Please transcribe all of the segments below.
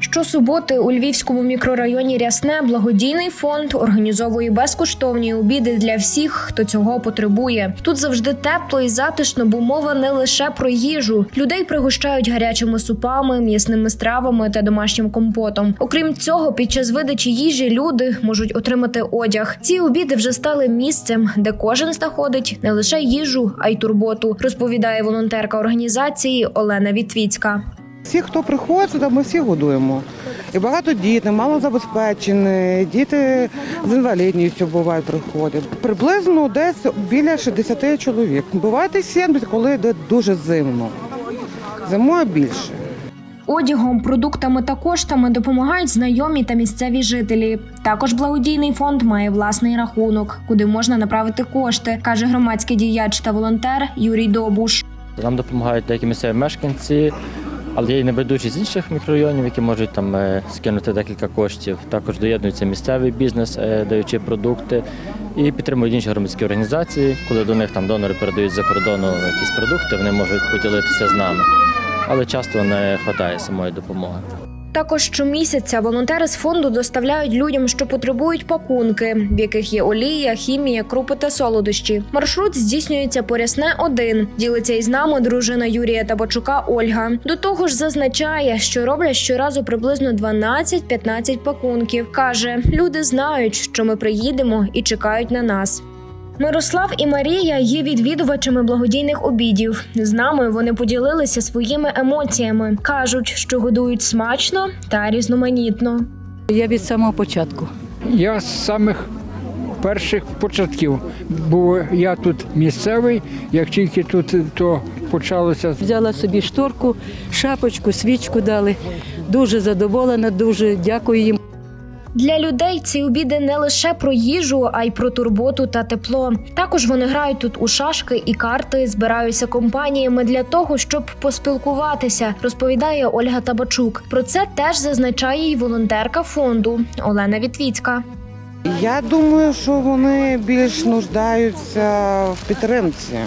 Щосуботи у Львівському мікрорайоні Рясне благодійний фонд організовує безкоштовні обіди для всіх, хто цього потребує. Тут завжди тепло і затишно, бо мова не лише про їжу. Людей пригощають гарячими супами, м'ясними стравами та домашнім компотом. Окрім цього, під час видачі їжі люди можуть отримати одяг. Ці обіди вже стали місцем, де кожен знаходить не лише їжу, а й турботу, розповідає волонтерка організації Олена Вітвіцька. Всі, хто приходить сюди, ми всі годуємо. І багато дітей, малозабезпечені, діти з інвалідністю бувають приходять. Приблизно десь біля 60 чоловік. Буває і 70, коли йде дуже зимно. Зимою більше. Одягом, продуктами та коштами допомагають знайомі та місцеві жителі. Також благодійний фонд має власний рахунок, куди можна направити кошти, каже громадський діяч та волонтер Юрій Добуш. Нам допомагають деякі місцеві мешканці, але є і небайдужі з інших мікрорайонів, які можуть там е, скинути декілька коштів. Також доєднується місцевий бізнес, е, даючи продукти, і підтримують інші громадські організації. Коли до них там донори передають за кордону якісь продукти, вони можуть поділитися з нами. Але часто не вистачає самої допомоги. Також щомісяця волонтери з фонду доставляють людям, що потребують пакунки, в яких є олія, хімія, крупи та солодощі. Маршрут здійснюється по рясне 1 Ділиться із нами дружина Юрія Табачука Ольга. До того ж, зазначає, що роблять щоразу приблизно 12-15 пакунків. каже, люди знають, що ми приїдемо і чекають на нас. Мирослав і Марія є відвідувачами благодійних обідів. З нами вони поділилися своїми емоціями. кажуть, що годують смачно та різноманітно. Я від самого початку. Я з самих перших початків, бо я тут місцевий, як тільки тут то почалося Взяла собі шторку, шапочку, свічку дали. Дуже задоволена, дуже дякую їм. Для людей ці обіди не лише про їжу, а й про турботу та тепло. Також вони грають тут у шашки і карти, збираються компаніями для того, щоб поспілкуватися, розповідає Ольга Табачук. Про це теж зазначає й волонтерка фонду Олена Вітвіцька. Я думаю, що вони більш нуждаються в підтримці.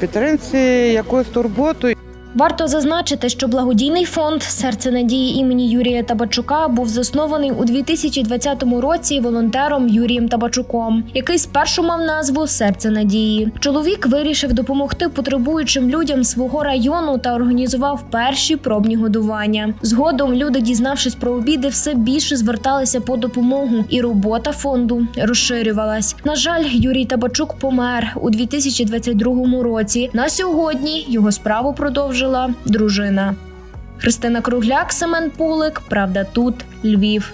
Підтримці якоюсь турботою. Варто зазначити, що благодійний фонд Серце надії імені Юрія Табачука був заснований у 2020 році волонтером Юрієм Табачуком, який спершу мав назву Серце надії. Чоловік вирішив допомогти потребуючим людям свого району та організував перші пробні годування. Згодом люди, дізнавшись про обіди, все більше зверталися по допомогу, і робота фонду розширювалась. На жаль, Юрій Табачук помер у 2022 році. На сьогодні його справу продовжила дружина. Христина Кругляк, Семен Пулик. Правда, тут Львів.